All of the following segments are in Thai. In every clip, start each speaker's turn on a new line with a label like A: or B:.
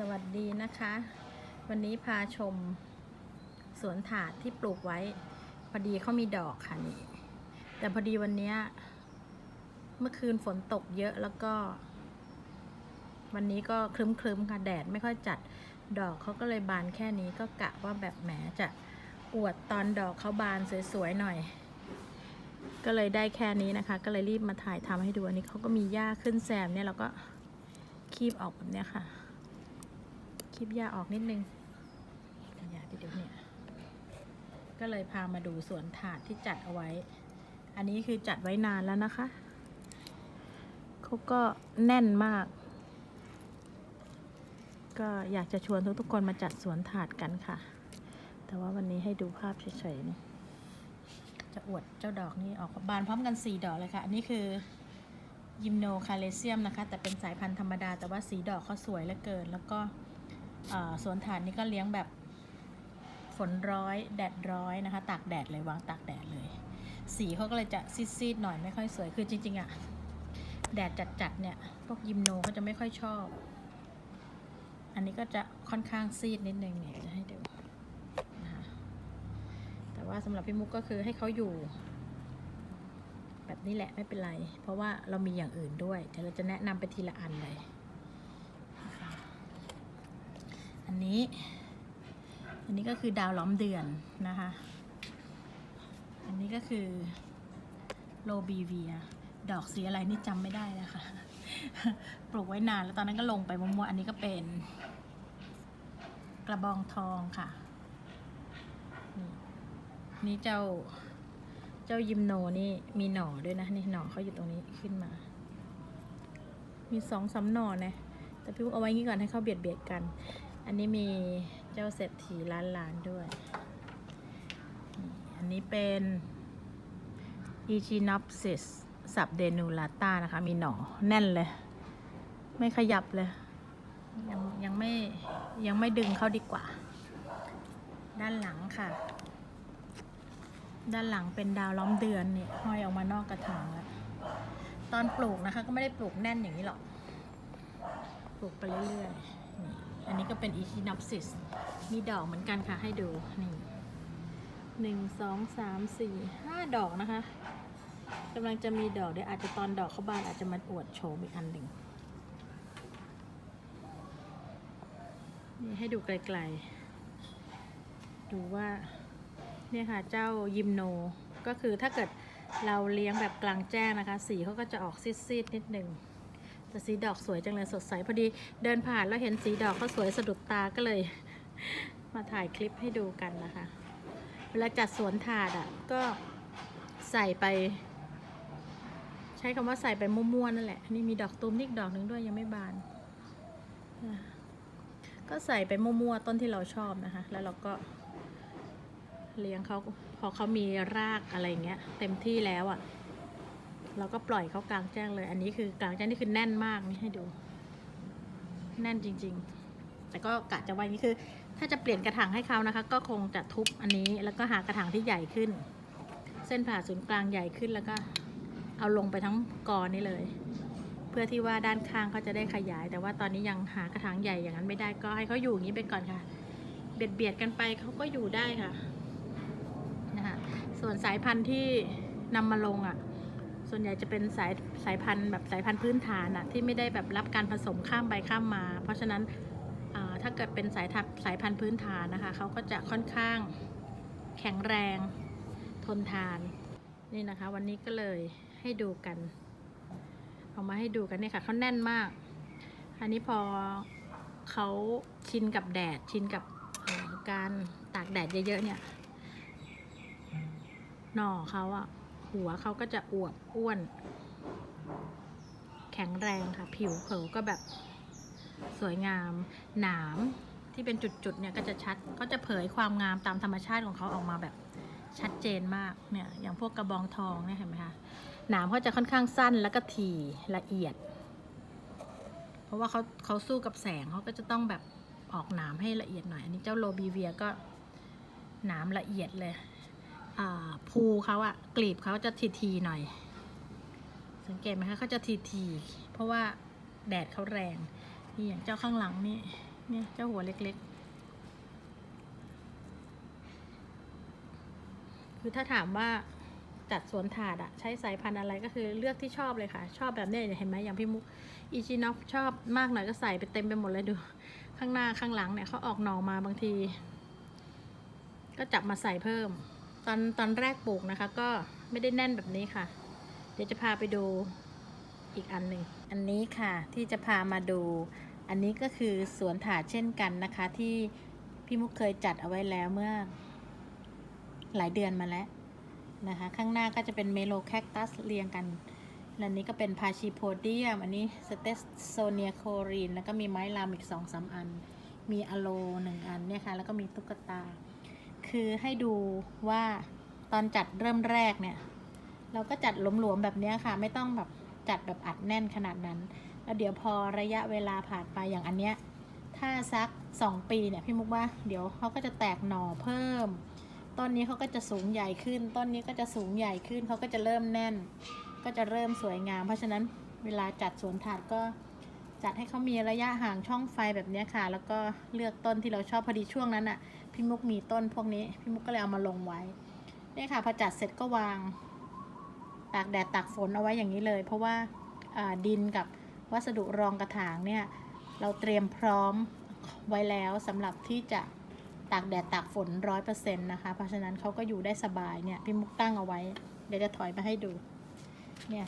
A: สวัสดีนะคะ วันนี้พาชมสวนถาดที่ปลูกไว้ พอดีเขามีดอกค่ะนี่แต่พอดีวันนี้เมื่อคืนฝนตกเยอะแล้วก็ วันนี้ก็ครึ้มๆค่ะแดดไม่ค่อยจัดดอกเขาก็เลยบานแค่นี้ก็กะว่าแบบแหมจะอวดตอนดอกเขาบานสวยๆหน่อย ก็เลยได้แค่นี้นะคะ ก็เลยรีบมาถ่ายทำให้ดูอันนี้เขาก็มีหญ้าขึ้นแซมเนี่ยเราก็คีบออกแบบเนี้ยค่ะ คีบหญ้าออกนิดนึงยายไปดูเนี่ย ก็เลยพามาดูสวนถาดที่จัดเอาไว้ อันนี้คือจัดไว้นานแล้วนะคะเขาก็แน่นมาก ก็อยากจะชวนทุกๆคนมาจัดสวนถาดกันค่ะ แต่ว่าวันนี้ให้ดูภาพเฉยๆนี่จะอวดเจ้าดอกนี่ออกบานพร้อมกัน 4 ดอกเลยค่ะ อันนี้คือยิมโนคาเลเซียมนะคะ แต่เป็นสายพันธุ์ธรรมดา แต่ว่าสีดอกเขาสวยเหลือเกิน แล้วก็ สวนถาดนี่ก็เลี้ยงแบบฝนร้อยแดดร้อยนะคะ ตากแดดเลยวางตากแดดเลย สีเขาก็เลยจะซีดๆหน่อยไม่ค่อยสวยคือจริงๆอะแดดจัดๆเนี่ยพวกยิมโนเขาจะไม่ค่อยชอบ อันนี้ก็จะค่อนข้างซีดนิดนึงเนี่ยจะให้ดูนะคะแต่ว่าสำหรับพี่มุกก็คือให้เขาอยู่ แบบนี้แหละไม่เป็นไร เพราะว่าเรามีอย่างอื่นด้วยเดี๋ยวเราจะแนะนำไปทีละอันเลยนะคะ อันนี้ อันนี้ก็คือดาวล้อมเดือนนะคะ อันนี้ก็คือโลบีเวีย ดอกสีอะไรนี่จำไม่ได้แล้วค่ะ ปลูกไว้นานแล้วตอนนั้นก็ลงไปมั่วๆอันนี้ก็เป็น กระบองทองค่ะ นี่นี่เจ้าเจ้ายิมโนนี่มีหน่อด้วยนะนี่หน่อเขาอยู่ตรงนี้ขึ้นมา มีสองสาหน่อนะแต่พี่พุกเอาไว้งี้ก่อนให้เขาเบียดเบียดกัน อันนี้มีเจ้าเศรษฐีล้านล้านๆด้วย อันนี้เป็น Echinopsis สับเดนูลาตานะคะ มีหน่อแน่นเลย ไม่ขยับเลย ยังยังไม่ยังไม่ดึงเข้าดีกว่า ด้านหลังค่ะ ด้านหลังเป็นดาวล้อมเดือนเนี่ยห้อยออกมานอกกระถางแล้วตอนปลูกนะคะ ก็ไม่ได้ปลูกแน่นอย่างนี้หรอก ปลูกไปเรื่อยๆ ก็เป็นอีคินอปซิส มีดอกเหมือนกันค่ะให้ดูนี่หนึ่งสองสามสี่ห้าดอกนะคะกำลังจะมีดอกเดี๋ยวอาจจะตอนดอกเขาบานอาจจะมาอวดโชว์อีกอันหนึ่งนี่ให้ดูไกลๆ ดูว่าเนี่ยค่ะเจ้ายิมโน ก็คือถ้าเกิดเราเลี้ยงแบบกลางแจ้งนะคะ สีเขาก็จะออกซีดๆ นิดหนึ่ง แต่สีดอกสวยจังเลยสดใสพอดีเดินผ่านแล้วเห็นสีดอกเขาสวยสะดุดตาก็เลย มาถ่ายคลิปให้ดูกันนะคะ เวลาจัดสวนถาดอะก็ใส่ไป ใช้คำว่าใส่ไปมั่วๆนั่นแหละ นี่มีดอกตุ้มนิกดอกหนึ่งด้วยยังไม่บาน ก็ใส่ไปมั่วๆต้นที่เราชอบนะคะ แล้วเราก็เลี้ยงเขาพอเขามีรากอะไรเงี้ย เต็มที่แล้วอะ่ะ เราก็ปล่อยเขากลางแจ้งเลย อันนี้คือกลางแจ้งนี่คือแน่นมากนี่ให้ดู แน่นจริง ๆ แต่ก็กะจะไว้นี่คือ ถ้าจะเปลี่ยนกระถางให้เขานะคะ ก็คงจะทุบอันนี้แล้วก็หากระถางที่ใหญ่ขึ้น เส้นผ่าศูนย์กลางใหญ่ขึ้นแล้วก็ เอาลงไปทั้งกอนี้เลย เพื่อที่ว่าด้านข้างเขาจะได้ขยาย แต่ว่าตอนนี้ยังหากระถางใหญ่อย่างนั้นไม่ได้ก็ให้เขาอยู่อย่างนี้ไปก่อนค่ะ เบียดเบียดกันไปเขาก็อยู่ได้ค่ะนะคะส่วนสายพันธุ์ที่นำมาลงอะ่ะ ส่วนใหญ่จะเป็นสายสายพันธุ์แบบสายพันธุ์พื้นฐานอะที่ไม่ได้แบบรับการผสมข้ามไปข้ามมา เพราะฉะนั้นถ้าเกิดเป็นสายทับสายพันธุ์พื้นฐานนะคะเขาก็จะค่อนข้างแข็งแรงทนทานนี่นะคะ วันนี้ก็เลยให้ดูกันเอามาให้ดูกันเนี่ยค่ะเขาแน่นมาก อันนี้พอเขาชินกับแดดชินกับการตากแดดเยอะๆเนี่ยหน่อเขาอะ หัวเขาก็จะอวบอ้วน แข็งแรงค่ะ ผิวเผลก็แบบสวยงาม หนามที่เป็นจุดๆเนี่ยก็จะชัดเขาจะเผยความงามตามธรรมชาติของเขาออกมาแบบชัดเจนมากเนี่ยอย่างพวกกระบองทองเนี่ยเห็นไหมคะหนามเขาจะค่อนข้างสั้นแล้วก็ถี่ละเอียด เพราะว่าเขาเขาสู้กับแสงเขาก็จะต้องแบบออกหนามให้ละเอียดหน่อย อันนี้เจ้าโลบีเวียก็หนามละเอียดเลย ภูเขาอะกลีบเขาจะทีทีๆหน่อย สังเกตไหมคะเขาจะทีทีๆเพราะว่าแดดเขาแรงนี่อย่างเจ้าข้างหลังนี่เนี่ยเจ้าหัวเล็กๆ คือถ้าถามว่าจัดสวนถาดอะใช้สายพันธุ์อะไรก็คือเลือกที่ชอบเลยค่ะ ชอบแบบเนี้ยเห็นไหมอย่างพี่มุกอีจีน็อฟชอบมากหน่อยก็ใส่ไปเต็มไปหมดเลยดู ข้างหน้าข้างหลังเนี่ยเขาออกหน่อมาบางที ก็จับมาใส่เพิ่ม ตอนตอนแรกปลูกนะคะ ก็ไม่ได้แน่นแบบนี้ค่ะ เดี๋ยวจะพาไปดูอีกอันหนึ่งอันนี้ค่ะที่จะพามาดู อันนี้ก็คือสวนถาดเช่นกันนะคะ ที่พี่มุกเคยจัดเอาไว้แล้วเมื่อ หลายเดือนมาแล้วนะคะ ข้างหน้าก็จะเป็นเมโลแคคตัสเรียงกันและนี้ก็เป็นพาชิโพเดียม อันนี้สเตสโซเนียโครีน แล้วก็มีไม้ลามอีกสองสามอัน มีอะโลหนึ่งอันเนี่ยค่ะ แล้วก็มีตุ๊กตา คือให้ดูว่าตอนจัดเริ่มแรกเนี่ย เราก็จัดหลวมๆแบบนี้ค่ะ ไม่ต้องแบบจัดแบบอัดแน่นขนาดนั้น แล้วเดี๋ยวพอระยะเวลาผ่านไปอย่างอันเนี้ยถ้าสัก 2 ปีเนี่ยพี่มุกว่าเดี๋ยวเขาก็จะแตกหน่อเพิ่ม ต้นนี้เขาก็จะสูงใหญ่ขึ้น ต้นนี้ก็จะสูงใหญ่ขึ้นเขาก็จะเริ่มแน่น ก็จะเริ่มสวยงาม เพราะฉะนั้นเวลาจัดสวนถาดก็จัดให้เขามีระยะห่างช่องไฟแบบนี้ค่ะ แล้วก็เลือกต้นที่เราชอบพอดีช่วงนั้นอะ พี่มุกมีต้นพวกนี้ พี่มุกก็เลยเอามาลงไว้เนี่ยค่ะพอจัดเสร็จก็วางตากแดดตากฝนเอาไว้อย่างนี้เลย เพราะว่าดินกับวัสดุรองกระถางเนี่ยเราเตรียมพร้อมไว้แล้วสำหรับที่จะตากแดดตากฝนร้อยเปอร์เซ็นต์นะคะ เพราะฉะนั้นเขาก็อยู่ได้สบายเนี่ยพี่มุกตั้งเอาไว้ เดี๋ยวจะถอยมาให้ดูเนี่ย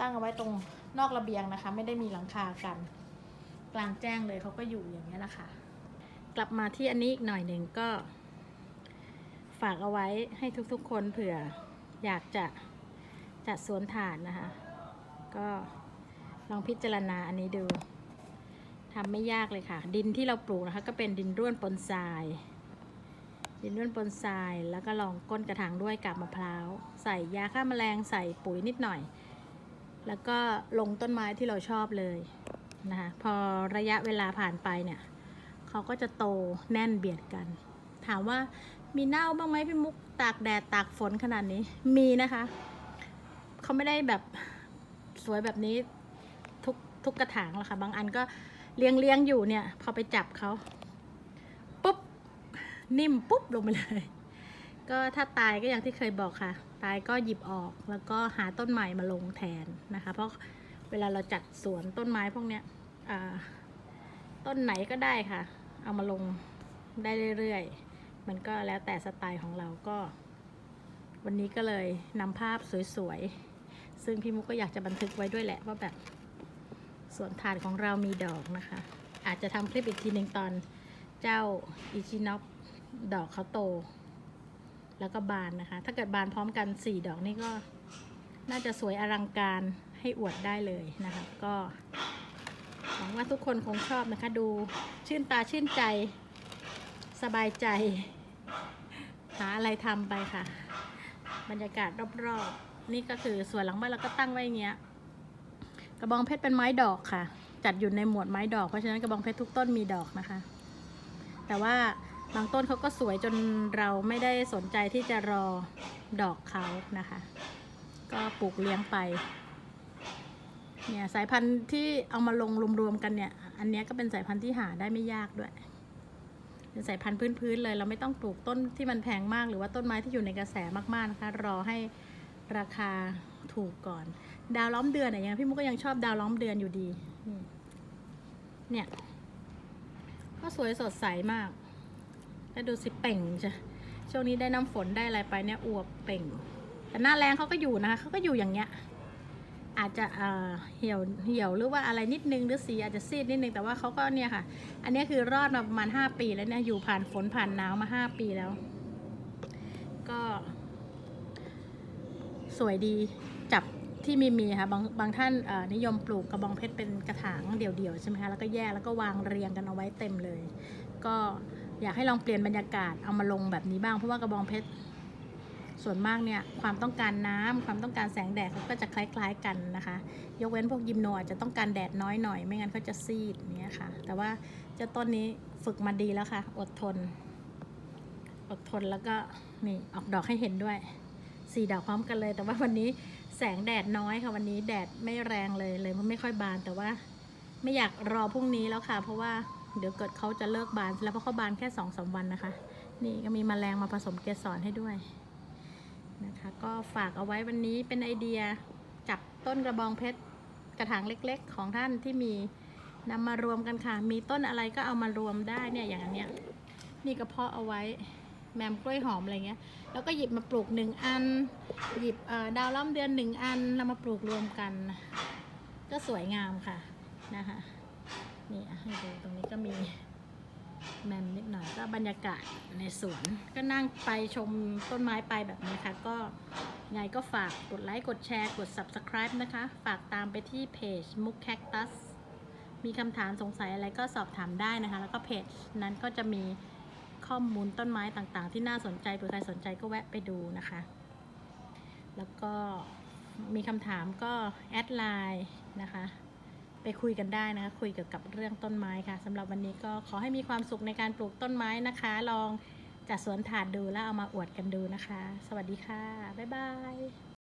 A: ตั้งเอาไว้ตรงนอกระเบียงนะคะ ไม่ได้มีหลังคากัน กลางแจ้งเลยเขาก็อยู่อย่างนี้ยแหละค่ะ กลับมาที่อันนี้อีกหน่อยหนึ่งก็ ฝากเอาไว้ให้ทุกๆคนเผื่ออยากจะจัดสวนถาดนะคะ ก็ลองพิจารณาอันนี้ดูทำไม่ยากเลยค่ะ ดินที่เราปลูกนะคะ ก็เป็นดินร่วนปนทราย ดินร่วนปนทราย แล้วก็ลองก้นกระถางด้วยกับมะพร้าว ใส่ยาฆ่าแมลงใส่ปุ๋ยนิดหน่อย แล้วก็ลงต้นไม้ที่เราชอบเลยนะคะ พอระยะเวลาผ่านไปเนี่ย เขาก็จะโตแน่นเบียดกัน ถามว่ามีเน่าบ้างไหมพี่มุกตากแดดตากฝนขนาดนี้มีนะคะ เขาไม่ได้แบบสวยแบบนี้ทุกทุกกระถางหรอกค่ะ บางอันก็เลี้ยงเลี้ยงอยู่เนี่ย พอไปจับเขาปุ๊บ นิ่มปุ๊บลงไปเลย ก็ถ้าตายก็อย่างที่เคยบอกค่ะ ตายก็หยิบออกแล้วก็หาต้นใหม่มาลงแทนนะคะ เพราะเวลาเราจัดสวนต้นไม้พวกเนี้ยต้นไหนก็ได้ค่ะ เอามาลงได้เรื่อยๆ มันก็แล้วแต่สไตล์ของเราก็ วันนี้ก็เลยนำภาพสวยๆ ซึ่งพี่มุกก็อยากจะบันทึกไว้ด้วยแหละว่าแบบสวนถาดของเรามีดอกนะคะ อาจจะทำคลิปอีกทีหนึ่งตอนเจ้าอิชินอปดอกเขาโต แล้วก็บานนะคะ ถ้าเกิดบานพร้อมกัน 4 ดอกนี่ก็น่าจะสวยอลังการให้อวดได้เลยนะคะ ก็ หวังว่าทุกคนคงชอบนะคะ ดูชื่นตาชื่นใจ สบายใจ หาอะไรทำไปค่ะ บรรยากาศรอบๆ นี่ก็คือส่วนหลังบ้านเราก็ตั้งไว้อย่างเงี้ย กระบองเพชรเป็นไม้ดอกค่ะ จัดอยู่ในหมวดไม้ดอก เพราะฉะนั้นกระบองเพชรทุกต้นมีดอกนะคะ แต่ว่าบางต้นเขาก็สวยจนเราไม่ได้สนใจที่จะรอดอกเขานะคะ ก็ปลูกเลี้ยงไป เนี่ยสายพันธุ์ที่เอามาลงรวมๆกันเนี่ย อันนี้ก็เป็นสายพันธุ์ที่หาได้ไม่ยากด้วยเป็นสายพันธุ์พื้นๆเลย เราไม่ต้องปลูกต้นที่มันแพงมากหรือว่าต้นไม้ที่อยู่ในกระแสมากๆนะคะ รอให้ราคาถูกก่อน ดาวล้อมเดือนเนี่ยยังพี่มุกก็ยังชอบดาวล้อมเดือนอยู่ดี เนี่ยก็สวยสดใสมากแล้วดูสิเป่งจ้ะช่วงนี้ได้น้ำฝนได้อะไรไปเนี่ยอวบเป่ง แต่หน้าแรงเขาก็อยู่นะคะเขาก็อยู่อย่างเงี้ย อาจจะเหี่ยวเหี่ยวหรือว่าอะไรนิดนึงหรือสีอาจจะซีดนิดนึงแต่ว่าเขาก็เนี่ยค่ะ อันนี้คือรอดมาประมาณ 5 ปีแล้วเนี่ยอยู่ผ่านฝนผ่านหนาวมา 5 ปีแล้ว ก็ สวยดีจับที่มีมีค่ะบางบางท่านนิยมปลูกกระบองเพชรเป็นกระถางเดี่ยวๆใช่ไหมคะแล้วก็แยกแล้วก็วางเรียงกันเอาไว้เต็มเลย ก็อยากให้ลองเปลี่ยนบรรยากาศเอามาลงแบบนี้บ้างเพราะว่ากระบองเพชร ส่วนมากเนี่ยความต้องการน้ำความต้องการแสงแดดเขาก็จะคล้ายๆกันนะคะ ยกเว้นพวกยิมโนอาจจะต้องการแดดน้อยหน่อย ไม่งั้นเขาจะซีดเนี้ยค่ะ แต่ว่าเจ้าต้นนี้ฝึกมาดีแล้วค่ะ อดทน อดทนแล้วก็นี่ออกดอกให้เห็นด้วยสี่ดอกพร้อมกันเลย แต่ว่าวันนี้แสงแดดน้อยค่ะวันนี้แดดไม่แรงเลยเลยมันไม่ค่อยบานแต่ว่าไม่อยากรอพรุ่งนี้แล้วค่ะ เพราะว่าเดี๋ยวเกิดเขาจะเลิกบานแล้วเพราะเขาบานแค่สองสามวันนะคะ นี่ก็มีแมลงมาผสมเกสรให้ด้วย นะคะ ก็ฝากเอาไว้วันนี้เป็นไอเดียจับต้นกระบองเพชรกระถางเล็กๆ ของท่านที่มีนำมารวมกันค่ะ มีต้นอะไรก็เอามารวมได้เนี่ยอย่างอันเนี้ยนี่กระเพาะเอาไว้แมมกล้วยหอมอะไรเงี้ย แล้วก็หยิบมาปลูกหนึ่งอัน หยิบดาวล้อมเดือนหนึ่งอันแล้วมาปลูกรวมกัน ก็สวยงามค่ะนะคะนี่ให้ดูตรงนี้ก็มี แมมนิดหน่อยก็บรรยากาศในสวน ก็นั่งไปชมต้นไม้ไปแบบนี้ค่ะ ก็ไงก็ฝากกดไลค์ กดแชร์ กด subscribe นะคะ ฝากตามไปที่เพจมุกแคคตัสมีคำถามสงสัยอะไรก็สอบถามได้นะคะ แล้วก็เพจนั้นก็จะมีข้อมูลต้นไม้ต่างๆ ที่น่าสนใจเผื่อใครสนใจก็แวะไปดูนะคะ แล้วก็มีคำถามก็แอดไลน์นะคะ ไปคุยกันได้นะคะ คุยเกี่ยวกับเรื่องต้นไม้ค่ะสำหรับวันนี้ก็ขอให้มีความสุขในการปลูกต้นไม้นะคะ ลองจัดสวนถาดดูแล้วเอามาอวดกันดูนะคะ สวัสดีค่ะ บ๊ายบาย